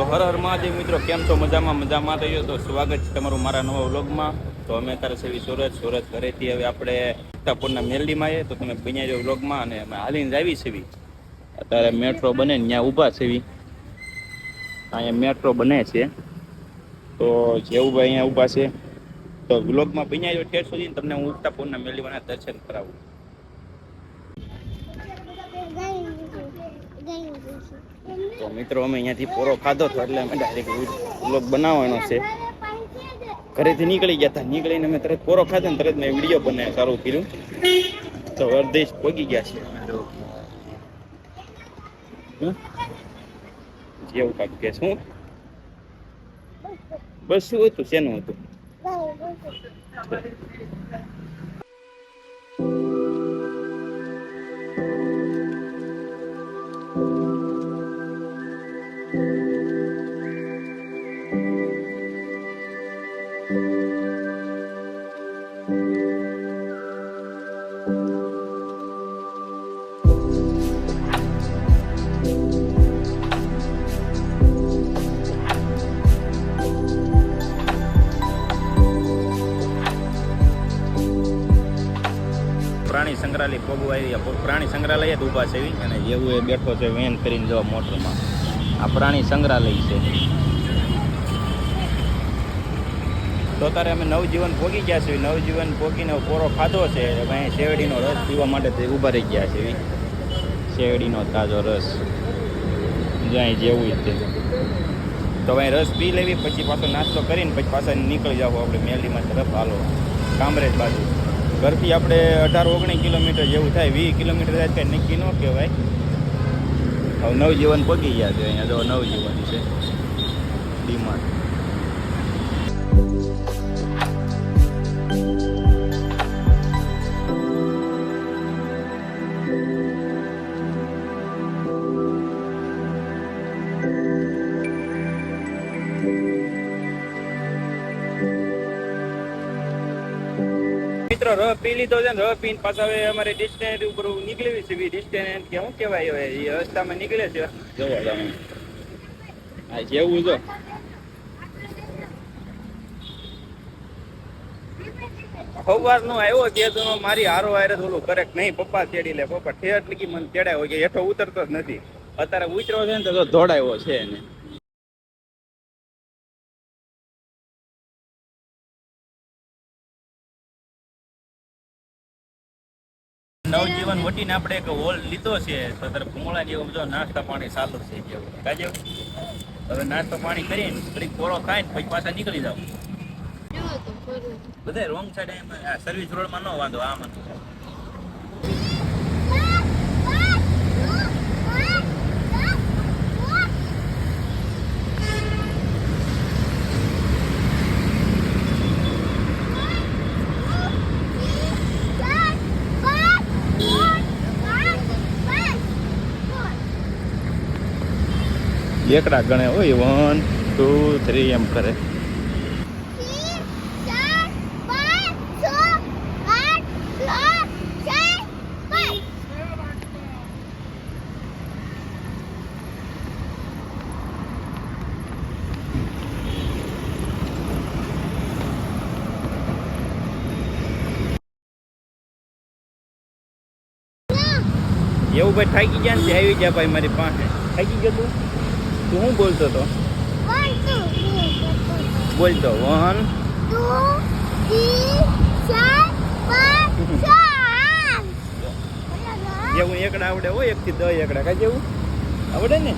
તો હર હર મહાદેવ મિત્રો, કેમ છો? મજામાં મજામાં રહીયો તો સ્વાગત છે તમારું મારા નવા વ્લોગમાં. તો અમે અત્યારે સેવી સુરત. સુરત ઘરેથી હવે આપણે સીતાપુરના મેલડીમાં આવીએ. તો તમે બન્યા રહ્યો વ્લોગમાં અને અમે હાલીને આવી સેવી અત્યારે મેટ્રો બને ત્યાં ઊભા સેવી અહીંયા મેટ્રો બને છે. તો જેવું ભાઈ અહીંયા ઊભા છે. તો વ્લોગમાં બન્યા રહ્યો ઠેર સુધી તમને હું સીતાપુરના મેલડીમાંના દર્શન કરાવું. મિત્રો, અમે અહીંયાથી પોરો ખાધો હતો એટલે અમે ડાયરેક્ટ વ્લોગ બનાવવાનો છે. ઘરેથી નીકળી ગયા હતા. નીકળીને અમે તરત પોરો ખાધો ને તરત મેં વીડિયો બનાવ્યો, સારું કર્યું. તો અર્ધેશ પગી ગયા છે? જેવું કાંક કે શું? બસ શું હતું, શેનું હતું? સંગ્રહાલય પગુ પ્રાણી સંગ્રહાલય જ ઊભા છે અને જેવું એ બેઠો છે વેન કરીને જવા મોટરમાં. આ પ્રાણી સંગ્રહાલય છે. તો તારે અમે નવજીવન ભોગી ગયા છે નવજીવન ભોગીને પોરો ખાધો છે. અહીં શેરડીનો રસ પીવા માટે ઊભા રહી ગયા છે. એવી શેરડીનો તાજો રસ. જ્યાં જેવું જ છે. તો ભાઈ રસ પી લેવી, પછી પાછો નાસ્તો કરીને, પછી પાછા નીકળી જાવ આપણે મેલીમાં તરફ હાલો. કામરેજ બાજુ. ઘરથી આપણે અઢાર, ઓગણીસ કિલોમીટર જેવું થાય, વીસ કિલોમીટર થાય, કંઈ નક્કી ન કહેવાય. હવે નવજીવન પગી ગયા છે, અહીંયા જો નવજીવન છે. ડીમાર્ટ મિત્રો રહ પી લીધો છે ને રહ પીને પાછા હવે અમારે ડિસ્ટેન્સ ઉપર નીકળવી છે. ડિસ્ટેન્સ કે શું કહેવાય હવે? એ રસ્તામાં નીકળે છે. જવો તમે આ જેવું જો. સવાર નો આવ્યો તે તો મારી હારો હારે ઓલું કરેક્ટ નહીં. પપ્પા તેડી લે પપ્પા ઠેઠ લગી મને તેડાયો કે હેઠો ઉતરતો જ નથી. અત્યારે ઉતરો છે ને તો ધોડાયો છે એને. નવજીવન વટીને આપણે એક હોલ લીધો છે તો તારે ભૂમળા જેવું જો નાસ્તા પાણી ચાલુ છે જેવું કાજે? હવે નાસ્તો પાણી કરીને થોડીક ખાય ને પછી પાછા નીકળી જાવ બધા રોંગ સાઈડ સર્વિસ રોડમાં ન વાંધો આમાં એકડા ગણે હોય વન ટુ થ્રી એમ કરે. એવું ભાઈ થાકી ગયા ને આવી ગયા ભાઈ મારી પાસે. થાકી ગયો તું? તું શું બોલતો તો બોલતો વન જેવું એકડા આવડે હોય એક થી દસ એકડા. કા જેવું આવડે ને?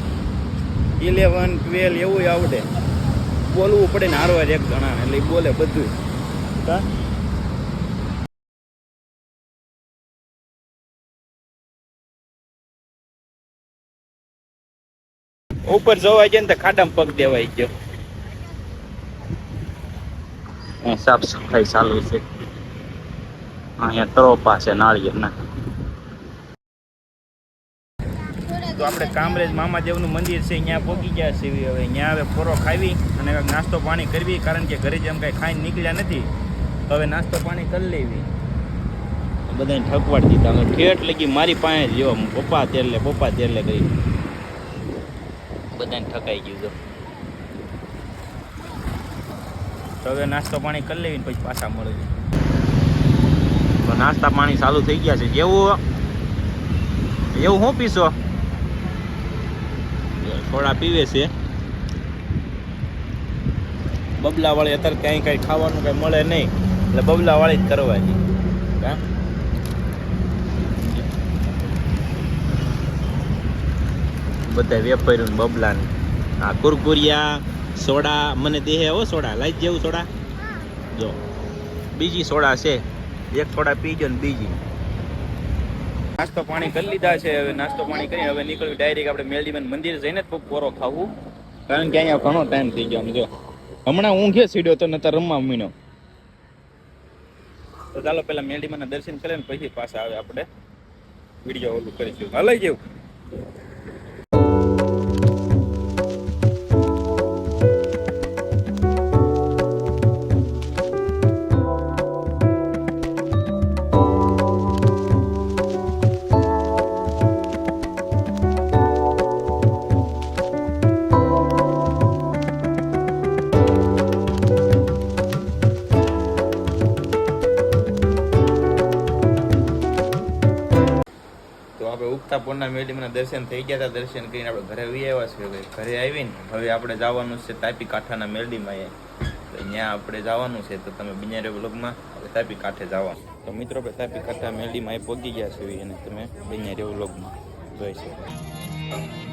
ઇલેવન ટ્વેલ્વ એવું આવડે. બોલવું પડે ને હારવાર એક જણા એટલે બોલે બધું કા? ઉપર જવા જાય ને તો ખાડામાં પગ દેવાઈ ગયો. સાફ સફાઈ ચાલુ છે. અહીંયા તરોપા છે નાળિયેરના તો આપણે કામરેજ મામાદેવનું મંદિર છે, અહીંયા પહોંચી ગયા છે હવે. અહીંયા હવે ફોરો ખાવી અને નાસ્તો પાણી કરવી, કારણ કે ઘરે જેમ કાંઈ ખાઈને નીકળ્યા નથી. તો હવે નાસ્તો પાણી કરી લેવી. બધાને ઠકવાડ દીધા. ઠેઠ લગી મારી પાસે જ પપ્પા તેરલે પપ્પા તેરલે ગઈ. બધાને ઠકાઈ ગયું જો તો હવે નાસ્તો પાણી કરી લેવી પછી પાછા મળે તો નાસ્તા પાણી ચાલુ થઈ ગયા છે. જેવું એવું શું પીશો? થોડા પીવે છે. બબલા વાળી અત્યારે ક્યાંય કઈ ખાવાનું કઈ મળે નહીં. એટલે બબલા વાળી જ કરવાની. હા? બધા વેપારીઓ ને બબલા ને. આ કુરકુરિયા, સોડા, મને દેહે હો સોડા, લાઈ જેવું સોડા. જો, બીજી સોડા છે. એક સોડા પીજો ને બીજી. નાસ્તો પાણી કરી લીધા છે, હવે નાસ્તો પાણી કરી, હવે નીકળ્યું ડાયરેક્ટ આપણે મેલડીબેન મંદિર જઈને જ પોરો ખાવું. કારણ કે અહીંયા ઘણો ટાઈમ થઈ ગયો જો હમણાં ઊંઘે સીડ્યો તો નતર રમવા મીનો તો ચાલો પેલા મેલડીમાના દર્શન કરીએ ને પછી પાછા આવે આપણે. વીડિયો ઓલું કરીશું. હલાઈ જેવું. તો પૂર્ણા મેળીમાં દર્શન થઈ ગયા હતા, દર્શન કરીને આપણે ઘરે આવી આવ્યા છે ઘરે આવીને હવે આપણે જવાનું છે તાપી કાંઠાના મેળીમાં એ. તો ત્યાં આપણે જવાનું છે, તો તમે બિનારે વ્લોગમાં. તાપી કાંઠે જવા તો મિત્રો, આપણે તાપી કાંઠા મેળીમાં એ પહોંચી ગયા છે અને તમે બિનારે વ્લોગમાં. જોઈ શકો